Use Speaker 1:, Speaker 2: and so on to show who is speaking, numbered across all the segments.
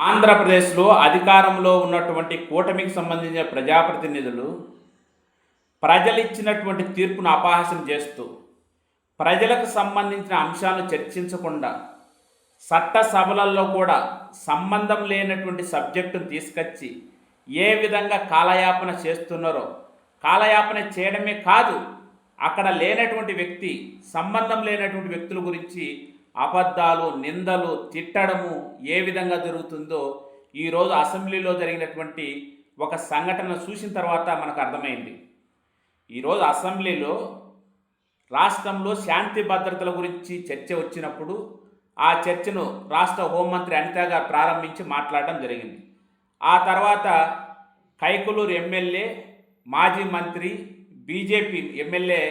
Speaker 1: ఆంధ్రప్రదేశ్లో అధికారంలో ఉన్నటువంటి కూటమికి సంబంధించిన ప్రజాప్రతినిధులు ప్రజలు ఇచ్చినటువంటి తీర్పును అపహాసం చేస్తూ ప్రజలకు సంబంధించిన అంశాలను చర్చించకుండా చట్టసభలలో కూడా సంబంధం లేనటువంటి సబ్జెక్టును తీసుకొచ్చి ఏ విధంగా కాలయాపన చేస్తున్నారో కాలయాపన చేయడమే కాదు అక్కడ లేనటువంటి వ్యక్తి సంబంధం లేనటువంటి వ్యక్తుల గురించి అబద్ధాలు నిందలు తిట్టడము ఏ విధంగా జరుగుతుందో ఈరోజు అసెంబ్లీలో జరిగినటువంటి ఒక సంఘటన చూసిన తర్వాత మనకు అర్థమైంది. ఈరోజు అసెంబ్లీలో రాష్ట్రంలో శాంతి భద్రతల గురించి చర్చ వచ్చినప్పుడు ఆ చర్చను రాష్ట్ర హోంమంత్రి అనిత గారు ప్రారంభించి మాట్లాడడం జరిగింది. ఆ తర్వాత కైకులూరు ఎమ్మెల్యే మాజీ మంత్రి బీజేపీ ఎమ్మెల్యే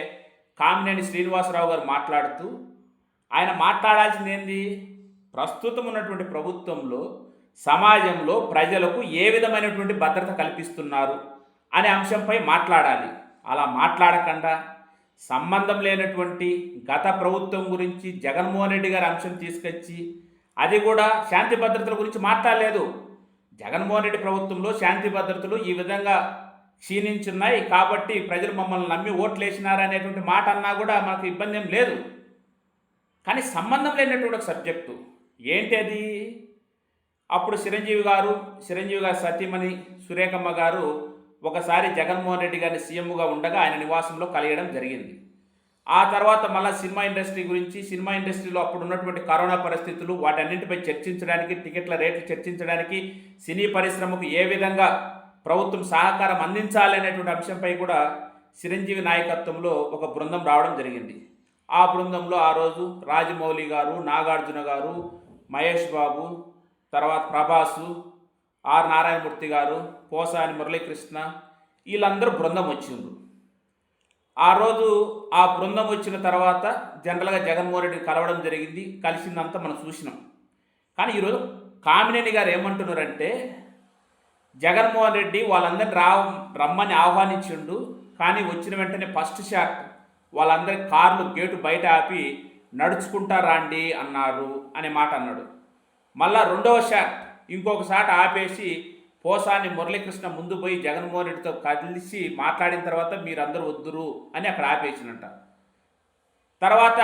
Speaker 1: కామినేని శ్రీనివాసరావు గారు మాట్లాడుతూ ఆయన మాట్లాడాల్సింది ఏంది ప్రస్తుతం ఉన్నటువంటి ప్రభుత్వంలో సమాజంలో ప్రజలకు ఏ విధమైనటువంటి భద్రత కల్పిస్తున్నారు అనే అంశంపై మాట్లాడాలి. అలా మాట్లాడకుండా సంబంధం లేనటువంటి గత ప్రభుత్వం గురించి జగన్మోహన్ రెడ్డి గారి అంశం తీసుకొచ్చి అది కూడా శాంతి భద్రతల గురించి మాట్లాడలేదు. జగన్మోహన్ రెడ్డి ప్రభుత్వంలో శాంతి భద్రతలు ఈ విధంగా క్షీణించున్నాయి కాబట్టి ప్రజలు మమ్మల్ని నమ్మి ఓట్లు వేసినారనేటువంటి మాట అన్నా కూడా మాకు ఇబ్బంది ఏం లేదు. కానీ సంబంధం లేనటువంటి ఒక సబ్జెక్టు ఏంటి అది? అప్పుడు చిరంజీవి గారు చిరంజీవి గారు సతీమణి సురేఖమ్మ గారు ఒకసారి జగన్మోహన్ రెడ్డి గారిని సీఎంగా ఉండగా ఆయన నివాసంలో కలియడం జరిగింది. ఆ తర్వాత మళ్ళీ సినిమా ఇండస్ట్రీ గురించి సినిమా ఇండస్ట్రీలో అప్పుడు ఉన్నటువంటి కరోనా పరిస్థితులు వాటన్నింటిపై చర్చించడానికి టికెట్ల రేట్లు చర్చించడానికి సినీ పరిశ్రమకు ఏ విధంగా ప్రభుత్వం సహకారం అందించాలి అనేటువంటి అంశంపై కూడా చిరంజీవి నాయకత్వంలో ఒక బృందం రావడం జరిగింది. ఆ బృందంలో ఆ రోజు రాజమౌళి గారు నాగార్జున గారు మహేష్ బాబు తర్వాత ప్రభాసు ఆర్ నారాయణమూర్తి గారు పోసాని మురళీకృష్ణ వీళ్ళందరూ బృందం వచ్చిండ్రు. ఆ రోజు ఆ బృందం వచ్చిన తర్వాత జనరల్గా జగన్మోహన్ రెడ్డి కలవడం జరిగింది. కలిసిందంతా మనం చూసినాం. కానీ ఈరోజు కామినేని గారు ఏమంటున్నారంటే జగన్మోహన్ రెడ్డి వాళ్ళందరినీ రా రమ్మని ఆహ్వానించిండు కానీ వచ్చిన వెంటనే ఫస్ట్ షాట్ వాళ్ళందరి కార్లు గేటు బయట ఆపి నడుచుకుంటా రాండి అన్నారు అనే మాట అన్నాడు. మళ్ళా రెండవ షాట్ ఇంకొక షాట్ ఆపేసి పోసాని మురళీకృష్ణ ముందు పోయి జగన్మోహన్ రెడ్డితో కలిసి మాట్లాడిన తర్వాత మీరందరూ వద్దురు అని అక్కడ ఆపేసినంట. తర్వాత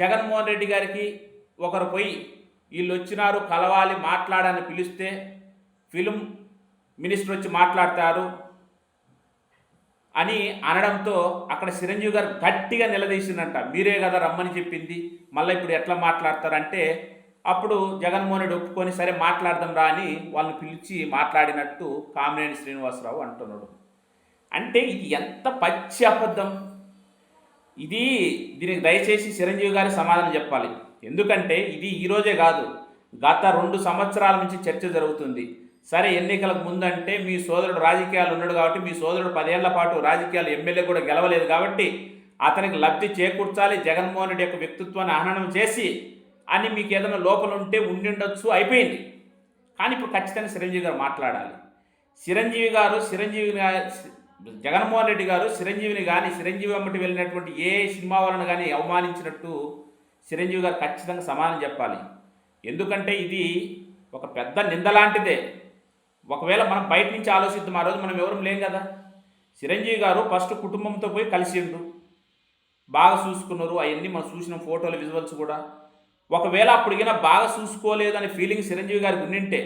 Speaker 1: జగన్మోహన్ రెడ్డి గారికి ఒకరు పోయి వీళ్ళు వచ్చినారు కలవాలి మాట్లాడని పిలిస్తే ఫిలిం మినిస్టర్ వచ్చి మాట్లాడతారు. అని అనడంతో అక్కడ చిరంజీవి గారు గట్టిగా నిలదీసిందంట. మీరే కదా రమ్మని చెప్పింది. మళ్ళీ ఇప్పుడు ఎట్లా మాట్లాడతారంటే అప్పుడు జగన్మోహన్ రెడ్డి ఒప్పుకొని సరే మాట్లాడదాం రా అని వాళ్ళని పిలిచి మాట్లాడినట్టు కామినేని శ్రీనివాసరావు అంటున్నాడు. అంటే ఇది ఎంత పచ్చి అబద్ధం! ఇది దీనికి దయచేసి చిరంజీవి గారి సమాధానం చెప్పాలి. ఎందుకంటే ఇది ఈరోజే కాదు. గత రెండు సంవత్సరాల నుంచి చర్చ జరుగుతుంది. సరే ఎన్నికలకు ముందంటే మీ సోదరుడు రాజకీయాలు ఉన్నాడు కాబట్టి మీ సోదరుడు పదేళ్ళ పాటు రాజకీయాలు ఎమ్మెల్యే కూడా గెలవలేదు కాబట్టి అతనికి లబ్ధి చేకూర్చాలి. జగన్మోహన్ రెడ్డి యొక్క వ్యక్తిత్వాన్ని ఆహ్వానం చేసి అని మీకు ఏదైనా లోపల ఉంటే ఉండిండొచ్చు అయిపోయింది. కానీ ఇప్పుడు ఖచ్చితంగా చిరంజీవి గారు మాట్లాడాలి. చిరంజీవి గారు చిరంజీవి జగన్మోహన్ రెడ్డి గారు చిరంజీవిని కానీ చిరంజీవి అమ్మటి వెళ్ళినటువంటి ఏ సినిమా వాళ్ళని కానీ అవమానించినట్టు చిరంజీవి గారు ఖచ్చితంగా సమానం చెప్పాలి. ఎందుకంటే ఇది ఒక పెద్ద నింద లాంటిదే. ఒకవేళ మనం బయట నుంచి ఆలోచిద్దాం ఆ రోజు మనం ఎవరం లేం కదా. చిరంజీవి గారు ఫస్ట్ కుటుంబంతో పోయి కలిసిండు. బాగా చూసుకున్నారు అవన్నీ మనం చూసిన ఫోటోలు విజువల్స్ కూడా. ఒకవేళ అప్పటికైనా బాగా చూసుకోలేదనే ఫీలింగ్ చిరంజీవి గారికి ఉండింటే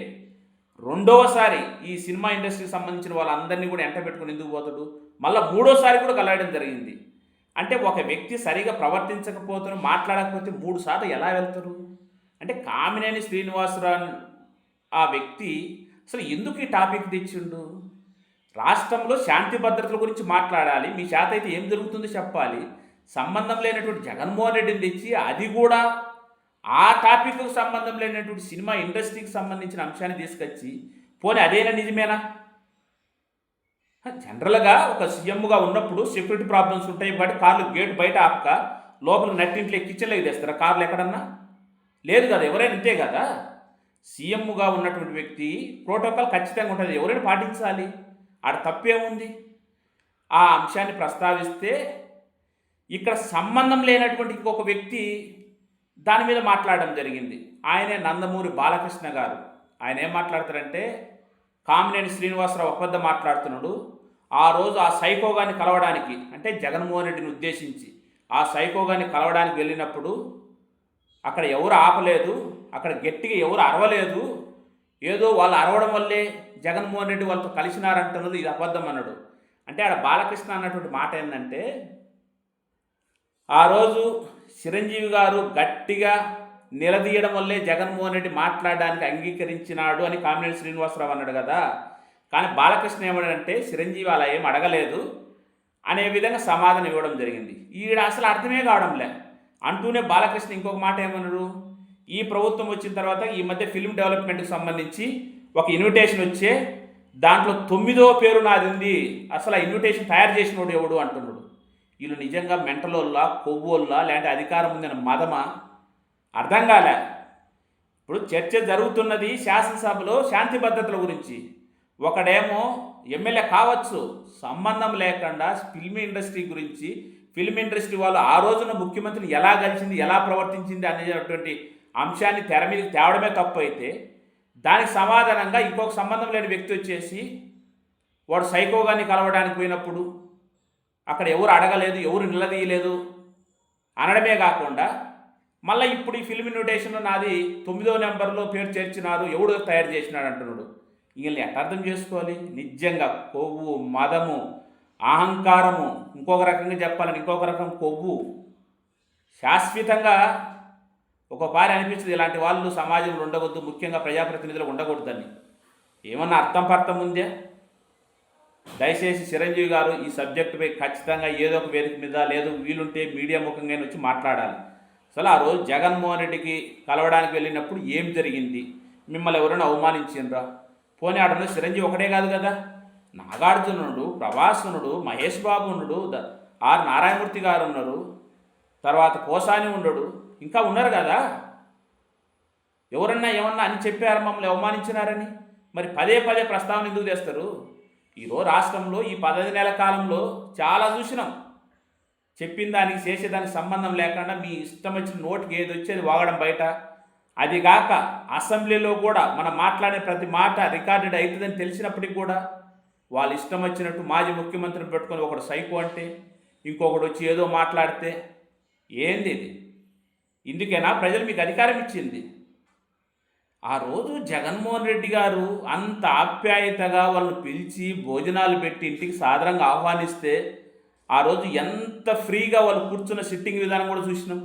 Speaker 1: రెండవసారి ఈ సినిమా ఇండస్ట్రీకి సంబంధించిన వాళ్ళందరినీ కూడా ఎంట పెట్టుకుని ఎందుకు పోతాడు? మళ్ళీ మూడోసారి కూడా కలవడం జరిగింది. అంటే ఒక వ్యక్తి సరిగా ప్రవర్తించకపోతే మాట్లాడకపోతే మూడు సార్లు ఎలా వెళ్తారు అంటే కామినేని శ్రీనివాసరావు ఆ వ్యక్తి అసలు ఎందుకు ఈ టాపిక్ తెచ్చిండు? రాష్ట్రంలో శాంతి భద్రతల గురించి మాట్లాడాలి మీ చేత అయితే ఏం జరుగుతుందో చెప్పాలి. సంబంధం లేనటువంటి జగన్మోహన్ రెడ్డిని తెచ్చి అది కూడా ఆ టాపిక్కు సంబంధం లేనటువంటి సినిమా ఇండస్ట్రీకి సంబంధించిన అంశాన్ని తీసుకొచ్చి పోనీ అదేనా నిజమేనా? జనరల్గా ఒక సీఎంగా ఉన్నప్పుడు సెక్యూరిటీ ప్రాబ్లమ్స్ ఉంటాయి కాబట్టి కార్లు గేట్ బయట ఆపక లోపల నట్టింట్లో కిచెన్లోకి తెస్తారా? కార్లు ఎక్కడన్నా? లేదు కదా ఎవరైనా ఇంతే కదా? సీఎంగా ఉన్నటువంటి వ్యక్తి ప్రోటోకాల్ ఖచ్చితంగా ఉంటుంది. ఎవరైనా పాటించాలి. ఆడ తప్పేముంది? ఆ అంశాన్ని ప్రస్తావిస్తే ఇక్కడ సంబంధం లేనటువంటి ఇంకొక వ్యక్తి దాని మీద మాట్లాడడం జరిగింది. ఆయనే నందమూరి బాలకృష్ణ గారు. ఆయన ఏం మాట్లాడతారంటే కామినేని శ్రీనివాసరావు అబద్ధం మాట్లాడుతున్నాడు. ఆ రోజు ఆ సైకోగాన్ని కలవడానికి అంటే జగన్మోహన్ రెడ్డిని ఉద్దేశించి ఆ సైకోగాన్ని కలవడానికి వెళ్ళినప్పుడు అక్కడ ఎవరు ఆపలేదు. అక్కడ గట్టిగా ఎవరు అరవలేదు. ఏదో వాళ్ళు అరవడం వల్లే జగన్మోహన్ రెడ్డి వాళ్ళతో కలిసినారంటున్నది ఇది అబద్ధం అన్నాడు. అంటే ఆడ బాలకృష్ణ అన్నటువంటి మాట ఏంటంటే ఆ రోజు చిరంజీవి గారు గట్టిగా నిలదీయడం వల్లే జగన్మోహన్ రెడ్డి మాట్లాడడానికి అంగీకరించినాడు అని కామినేని శ్రీనివాసరావు అన్నాడు కదా. కానీ బాలకృష్ణ ఏమన్నాడంటే చిరంజీవి అలా ఏం అడగలేదు. అనే విధంగా సమాధానం ఇవ్వడం జరిగింది. ఈడ అసలు అర్థమే కావడంలే. అంటూనే బాలకృష్ణ ఇంకొక మాట ఏమన్నారు ఈ ప్రభుత్వం వచ్చిన తర్వాత ఈ మధ్య ఫిల్మ్ డెవలప్మెంట్కి సంబంధించి ఒక ఇన్విటేషన్ వచ్చే దాంట్లో తొమ్మిదో పేరు నాది ఉంది. అసలు ఆ ఇన్విటేషన్ తయారు చేసినోడు ఎవడు అంటున్నాడు. వీళ్ళు నిజంగా మెంటలోల్లా కొవ్వోల్లా లేదంటే అధికారం ఉందని మదమా? అర్థం కాలే. ఇప్పుడు చర్చ జరుగుతున్నది శాసనసభలో శాంతి భద్రతల గురించి. ఒకడేమో ఎమ్మెల్యే కావచ్చు. సంబంధం లేకుండా ఫిల్మ్ ఇండస్ట్రీ గురించి ఫిల్మ్ ఇండస్ట్రీ వాళ్ళు ఆ రోజున ముఖ్యమంత్రిని ఎలా కలిసింది ఎలా ప్రవర్తించింది అనేటువంటి అంశాన్ని తెర మీదకి తేవడమే తప్పు అయితే దానికి సమాధానంగా ఇంకొక సంబంధం లేని వ్యక్తి వచ్చేసి వాడు సైకోగాన్ని కలవడానికి పోయినప్పుడు అక్కడ ఎవరు అడగలేదు ఎవరు నిలదీయలేదు అనడమే కాకుండా మళ్ళీ ఇప్పుడు ఈ ఫిల్మ్ ఇన్విటేషన్లో నాది తొమ్మిదో నెంబర్లో పేరు చేర్చినారు ఎవడు తయారు చేసినాడు అంటున్నాడు. వీళ్ళని ఎట్లా అర్థం చేసుకోవాలి? నిజంగా కొవ్వు మదము అహంకారము ఇంకొక రకంగా చెప్పాలని ఇంకొక రకం కొవ్వు. శాశ్వతంగా ఒక పారి అనిపించింది ఇలాంటి వాళ్ళు సమాజంలో ఉండకూడదు ముఖ్యంగా ప్రజాప్రతినిధులు ఉండకూడదని. ఏమన్నా అర్థం పర్థం ఉందే? దయచేసి చిరంజీవి గారు ఈ సబ్జెక్టుపై ఖచ్చితంగా ఏదో ఒక వేదిక మీద లేదు వీలుంటే మీడియా ముఖంగా వచ్చి మాట్లాడాలి. అసలు ఆ రోజు జగన్మోహన్ రెడ్డికి కలవడానికి వెళ్ళినప్పుడు ఏం జరిగింది? మిమ్మల్ని ఎవరైనా అవమానించిండ్రా? పోనీ ఆడ చిరంజీవి ఒకటే కాదు కదా? నాగార్జునుడు ప్రభాసునుడు మహేష్ బాబు ఉండడు ఆర్ నారాయణమూర్తి గారు ఉన్నారు. తర్వాత కోసాని ఉండడు ఇంకా ఉన్నారు కదా? ఎవరన్నా ఏమన్నా అని చెప్పారు మమ్మల్ని అవమానించినారని? మరి పదే పదే ప్రస్తావన ఎందుకు తెస్తారు? ఈరోజు రాష్ట్రంలో ఈ పదహైదు నెలల కాలంలో చాలా చూసినాం. చెప్పిన దానికి చేసేదానికి సంబంధం లేకుండా మీ ఇష్టం వచ్చిన నోటికి ఏది వచ్చేది వాగడం బయట. అది కాక అసెంబ్లీలో కూడా మనం మాట్లాడే ప్రతి మాట రికార్డెడ్ అవుతుందని తెలిసినప్పటికి కూడా వాళ్ళు ఇష్టం వచ్చినట్టు మాజీ ముఖ్యమంత్రిని పెట్టుకొని ఒకడు సైకో అంటే ఇంకొకడు వచ్చి ఏదో మాట్లాడితే ఏంది ఇది? ఇందుకేనా ప్రజలు మీకు అధికారం ఇచ్చింది. ఆ రోజు జగన్మోహన్ రెడ్డి గారు అంత ఆప్యాయతగా వాళ్ళని పిలిచి భోజనాలు పెట్టి ఇంటికి సాధారణంగా ఆహ్వానిస్తే ఆ రోజు ఎంత ఫ్రీగా వాళ్ళు కూర్చున్న సిట్టింగ్ విధానం కూడా చూసినాం.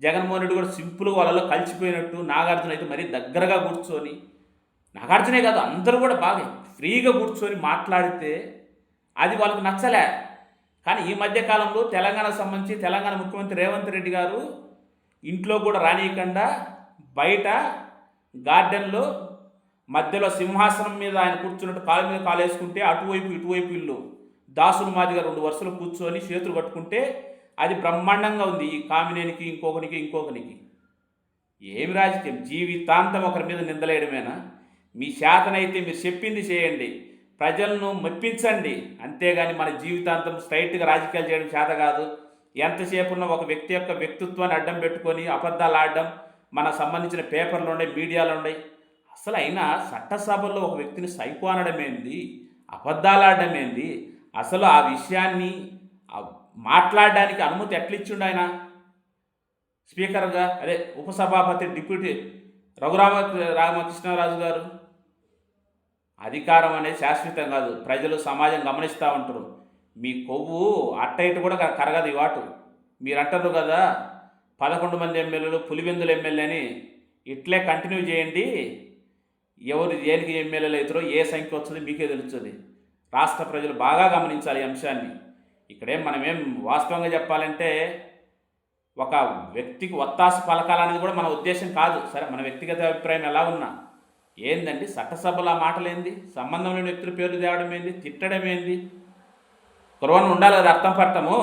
Speaker 1: జగన్మోహన్ రెడ్డి కూడా సింపుల్గా వాళ్ళలో కలిసిపోయినట్టు నాగార్జున అయితే మరీ దగ్గరగా కూర్చొని నాగార్జునే కాదు అందరూ కూడా బాగా ఫ్రీగా కూర్చొని మాట్లాడితే అది వాళ్ళకు నచ్చలే. కానీ ఈ మధ్య కాలంలో తెలంగాణకు సంబంధించి తెలంగాణ ముఖ్యమంత్రి రేవంత్ రెడ్డి గారు ఇంట్లో కూడా రానియకుండా బయట గార్డెన్లో మధ్యలో సింహాసనం మీద ఆయన కూర్చున్నట్టు కాలు మీద కాలు వేసుకుంటే అటువైపు ఇటువైపు ఇల్లు. దాసులు మాదిగా రెండు వరుసలు కూర్చొని చేతులు కట్టుకుంటే అది బ్రహ్మాండంగా ఉంది. ఈ కామినేనికి ఇంకొకనికి ఇంకొకనికి. ఏమి రాజకీయం? జీవితాంతం ఒకరి మీద నిందలేయడమేనా? మీ శాతనైతే మీరు చెప్పింది చేయండి. ప్రజలను మెప్పించండి. అంతేగాని మన జీవితాంతం స్ట్రైట్గా రాజకీయాలు చేయడం చేత కాదు. ఎంతసేపు ఉన్న ఒక వ్యక్తి యొక్క వ్యక్తిత్వాన్ని అడ్డం పెట్టుకొని అబద్ధాలు ఆడడం మన సంబంధించిన పేపర్లు ఉన్నాయి మీడియాలు ఉన్నాయి. అసలు అయినా చట్టసభల్లో ఒక వ్యక్తిని సైకో అనడం ఏంది? అబద్ధాలు ఆడడం ఏంది? అసలు ఆ విషయాన్ని మాట్లాడడానికి అనుమతి ఎట్లిచ్చిండు ఆయన? స్పీకర్గా అదే ఉపసభాపతి డిప్యూటీ రఘురామ రామకృష్ణరాజు గారు. అధికారం అనేది శాశ్వతం కాదు. ప్రజలు సమాజం గమనిస్తూ ఉంటారు. మీ కొవ్వు అట్ట ఇటు కూడా కరగదు ఈ వాటు. మీరంటారు కదా పదకొండు మంది ఎమ్మెల్యేలు పులివెందుల ఎమ్మెల్యే అని ఇట్లే కంటిన్యూ చేయండి. ఎవరు దేనికి ఎమ్మెల్యేలు అవుతారో ఏ సంఖ్య వస్తుందో మీకే తెలుస్తుంది. రాష్ట్ర ప్రజలు బాగా గమనించాలి ఈ అంశాన్ని. ఇక్కడేం మనమేం వాస్తవంగా చెప్పాలంటే ఒక వ్యక్తికి ఒత్తాస పలకాలనేది కూడా మన ఉద్దేశం కాదు. సరే మన వ్యక్తిగత అభిప్రాయం ఎలా ఉన్నా. ఏందండి? చట్టసభలో మాటలేంది? సంబంధం లేని వ్యక్తుల పేర్లు తేవడం ఏంది తిట్టడం ఏంది కురవని ఉండాలి కదా అర్థం పడతాము